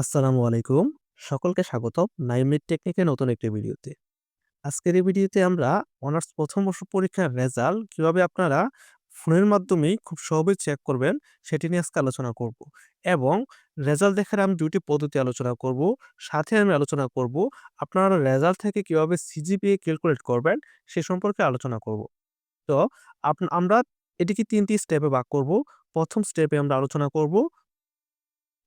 আসসালামু আলাইকুম। সকলকে স্বাগতম নাইমিড টেকনিকের নতুন একটি ভিডিওতে। আজকের এই ভিডিওতে আমরা অনার্স প্রথম বর্ষ পরীক্ষার রেজাল্ট কীভাবে আপনারা ফোনের মাধ্যমেই খুব সহজেই চেক করবেন সেটি নিয়ে আজকে আলোচনা করব। এবং রেজাল্ট দেখার আমি দুটি পদ্ধতি আলোচনা করব। সাথে আমি আলোচনা করব আপনারা রেজাল্ট থেকে কীভাবে সিজিপিএ ক্যালকুলেট করবেন সে সম্পর্কে আলোচনা করব। তো আমরা এটিকে তিনটি স্টেপে ভাগ করব। প্রথম স্টেপে আমরা আলোচনা করব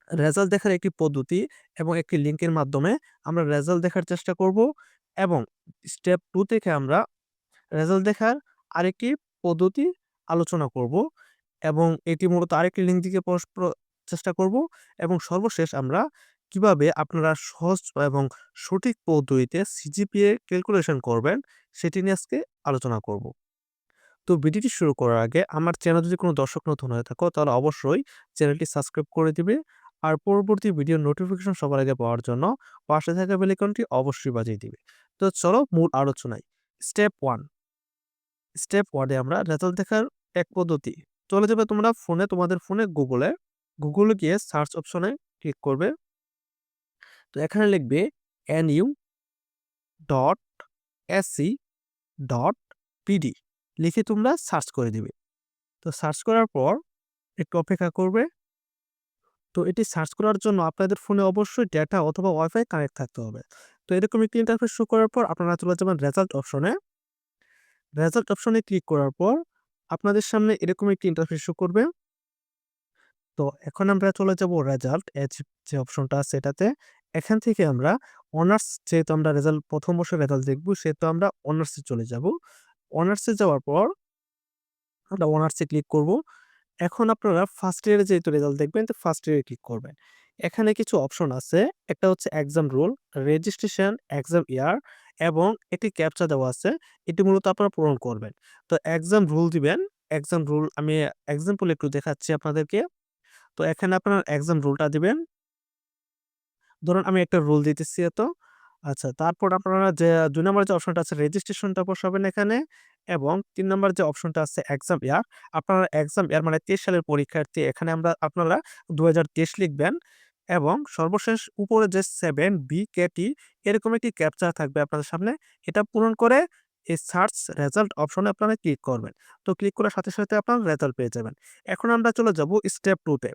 রেজাল্ট দেখার একটি পদ্ধতি এবং একটি লিঙ্কের মাধ্যমে আমরা রেজাল্ট দেখার চেষ্টা করব এবং স্টেপ টু থেকে আমরা রেজাল্ট দেখার আরেকটি পদ্ধতি আলোচনা করব এবং এটি মূলত আরেকটি লিঙ্ক দিকে চেষ্টা করব এবং সর্বশেষ আমরা কীভাবে আপনারা সহজ এবং সঠিক পদ্ধতিতে সিজিপিএ ক্যালকুলেশন করবেন সেটি নিয়ে আজকে আলোচনা করব। তো ভিডিওটি শুরু করার আগে আমার চ্যানেল যদি কোনো দর্শক নতুন হয়ে থাকো তাহলে অবশ্যই চ্যানেলটি সাবস্ক্রাইব করে দিবে আর পরবর্তী ভিডিও নোটিফিকেশন সবার আগে পাওয়ার জন্য পাশে থাকা বেল আইকনটি অবশ্যই বাজিয়ে দিবে। তো চলো মূল আলোচনায় স্টেপ ওয়ান স্টেপ ওয়ানে আমরা রেজাল্ট দেখার এক পদ্ধতি। চলে যাবে তোমরা ফোনে তোমাদের ফোনে গুগলে গুগলে গিয়ে সার্চ অপশনে ক্লিক করবে। তো এখানে লিখবে N U dot AC dot BD লিখে তোমরা সার্চ করে দিবে। তো সার্চ করার পর একটু অপেক্ষা করবে। তো এটি সার্চ করার জন্য আপনাদের ফোনে অবশ্যই ডেটা অথবা ওয়াইফাই কানেক্ট থাকতে হবে। তো এরকম একটি ইন্টারফেস শো করার পর আপনারা চলে যাবেন রেজাল্ট অপশনে রেজাল্ট অপশনে ক্লিক করার পর আপনাদের সামনে এরকম একটি ইন্টারফেস শো করবে। তো এখন আমরা চলে যাব রেজাল্ট এজ যে অপশনটা আছে এটাতে। এখান থেকে আমরা অনার্স যেহেতু আমরা রেজাল্ট প্রথম বছর রেজাল্ট দেখব, সেহেতু আমরা অনার্সে চলে যাব। অনার্সে যাওয়ার পর আমরা অনার্সে ক্লিক করব। এখন আপনারা ফার্স্ট ইয়ারে যেহেতু রেজাল্ট দেখবেন, তো ফার্স্ট ইয়ারে ক্লিক করবেন। এখানে কিছু অপশন আছে, একটা হচ্ছে exam roll registration exam year এবং এটি ক্যাপচা দেওয়া আছে, এটি মূলত আপনারা পূরণ করবেন। তো এক্সাম রুল দিবেন এক্সাম রুল আমি এক্সাম্পল একটু দেখাচ্ছি আপনাদেরকে। তো এখানে আপনার এক্সাম রুলটা দিবেন। ধরুন আমি একটা রুল দিতেছি এত আচ্ছা তারপর আপনারা যে, দুই নম্বর যে অপশনটা আছে রেজিস্ট্রেশনটা বসাবেন এখানে এবং তিন নম্বর যে অপশনটা আছে এক্সাম ইয়ার আপনারা এক্সাম ইয়ার মানে তেইশ সালের পরীক্ষার্থী, এখানে আমরা, আপনারা দুহাজার তেইশ লিখবেন এবং সর্বশেষ উপরে যে সেভেন বি কেটি এরকম একটি ক্যাপচার থাকবে আপনাদের সামনে। এটা পূরণ করে এই সার্চ রেজাল্ট অপশনে আপনারা ক্লিক করবেন। তো ক্লিক করার সাথে সাথে আপনারা রেজাল্ট পেয়ে যাবেন। এখন আমরা চলে যাব স্টেপ টুতে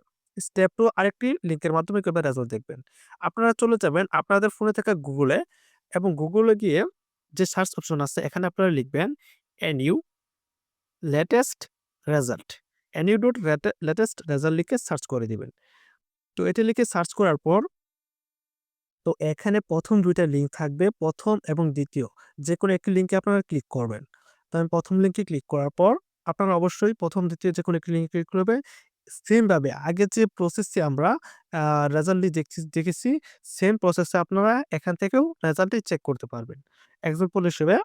স্টেপ টু আরেকটি লিঙ্কের মাধ্যমে কীভাবে রেজাল্ট দেখবেন। আপনারা চলে যাবেন আপনাদের ফোনে থাকা গুগলে এবং গুগলে গিয়ে যে সার্চ অপশন আছে, এখানে আপনারা লিখবেন NU latest result NU dot latest result লিখে সার্চ করে দিবেন। তো এটা লিখে সার্চ করার পর তো এখানে প্রথম দুইটা লিঙ্ক থাকবে, প্রথম এবং দ্বিতীয়। যে কোনো একটি লিঙ্কে আপনারা ক্লিক করবেন। তো আমি প্রথম লিঙ্কে ক্লিক করার পর আপনারা অবশ্যই প্রথম, দ্বিতীয় যে কোনো একটি লিঙ্কে ক্লিক করবে। সেমভাবে আগে যে প্রসেসটি আমরা রেজাল্টটি দেখছি, দেখেছি সেম প্রসেসে আপনারা এখান থেকেও রেজাল্টটি চেক করতে পারবেন। এক্সাম্পল হিসেবে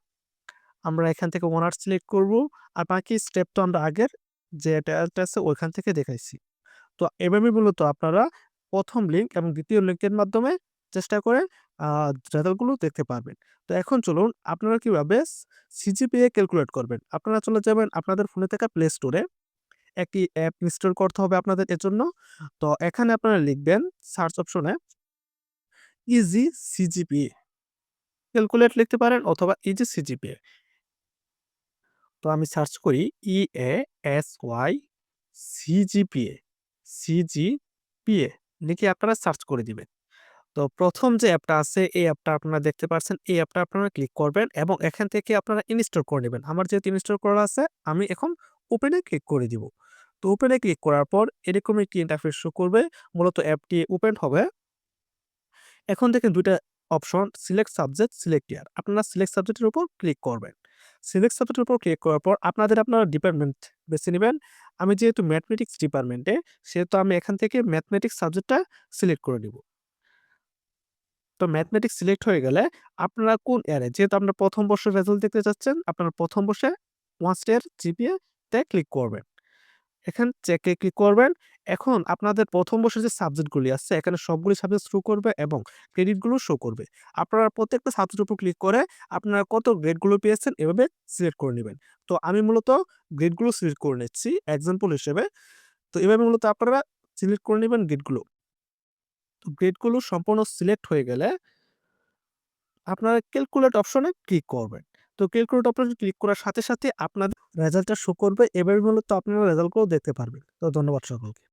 আমরা এখান থেকে ওনার সিলেক্ট করব আর বাকি স্টেপ তো আমরা আগের যে এটা আছে ওইখান থেকে দেখাইছি। তো এভাবে মূলত আপনারা প্রথম লিঙ্ক এবং দ্বিতীয় লিঙ্কের মাধ্যমে চেষ্টা করে রেজাল্টগুলো দেখতে পারবেন। তো এখন চলুন আপনারা কীভাবে সিজিপিএ ক্যালকুলেট করবেন। আপনারা চলে যাবেন আপনাদের ফোনে থাকা প্লে স্টোরে একটি অ্যাপ ইনস্টল করতে হবে আপনাদের এর জন্য তো এখানে আপনারা লিখবেন সার্চ অপশনে ইজি সিজিপিএ ক্যালকুলেট লিখতে পারেন অথবা ইজি সিজিপিএ তো আমি সার্চ করি E A S Y CGPA CGPA লিখে আপনারা সার্চ করে দিবেন। তো প্রথম যে অ্যাপটা আছে, এই অ্যাপটা আপনারা দেখতে পাচ্ছেন এই অ্যাপটা আপনারা ক্লিক করবেন এবং এখান থেকে আপনারা ইনস্টল করে নেবেন। আমার যেহেতু ইনস্টল করা আছে, আমি এখন ওপেনে ক্লিক করে দিব। তো ওপেনে ক্লিক করার পর এরকম একটি ইন্টারফেস শো করবে, মূলত অ্যাপটি ওপেন হবে। এখন দেখেন দুইটা option select subject select year আপনারা সিলেক্ট সাবজেক্টের উপর ক্লিক করবেন। সিলেক্ট সাবজেক্টের উপর ক্লিক করার পর আপনাদের আপনারা ডিপার্টমেন্ট বেছে নেবেন। আমি যেহেতু ম্যাথমেটিক্স ডিপার্টমেন্টে সেহেতু আমি এখান থেকে ম্যাথমেটিক্স সাবজেক্টটা সিলেক্ট করে নিব। তো ম্যাথমেটিক্স সিলেক্ট হয়ে গেলে আপনারা কোন ইয়ারে যেহেতু আপনার প্রথম বর্ষের রেজাল্ট দেখতে চাচ্ছেন, আপনারা প্রথম বর্ষে ওয়ান স্টার জিপিএ তে ক্লিক করবেন। এখান চেকে ক্লিক করবেন? এখন আপনাদের প্রথম বর্ষের যে সাবজেক্টগুলি আছে, এখানে সবগুলি সাবজেক্ট শো করবে এবং ক্রেডিটগুলো শো করবে। আপনারা প্রত্যেকটা সাবজেক্টের উপর ক্লিক করে আপনারা কত গ্রেডগুলো পেয়েছেন এভাবে সিলেক্ট করে নেবেন। তো আমি মূলত গ্রেডগুলো সিলেক্ট করে নিচ্ছি এক্সাম্পল হিসেবে। তো এভাবে মূলত আপনারা সিলেক্ট করে নেবেন গ্রেডগুলো তো গ্রেডগুলো সম্পূর্ণ সিলেক্ট হয়ে গেলে আপনারা ক্যালকুলেট অপশনে ক্লিক করবেন। তো ক্যালকুলেট অপশন ক্লিক করার সাথে সাথে আপনাদের রেজাল্টটা শো করবে। এবার মূলত আপনারা রেজাল্টগুলো দেখতে পারবেন। তো ধন্যবাদ সকলকে।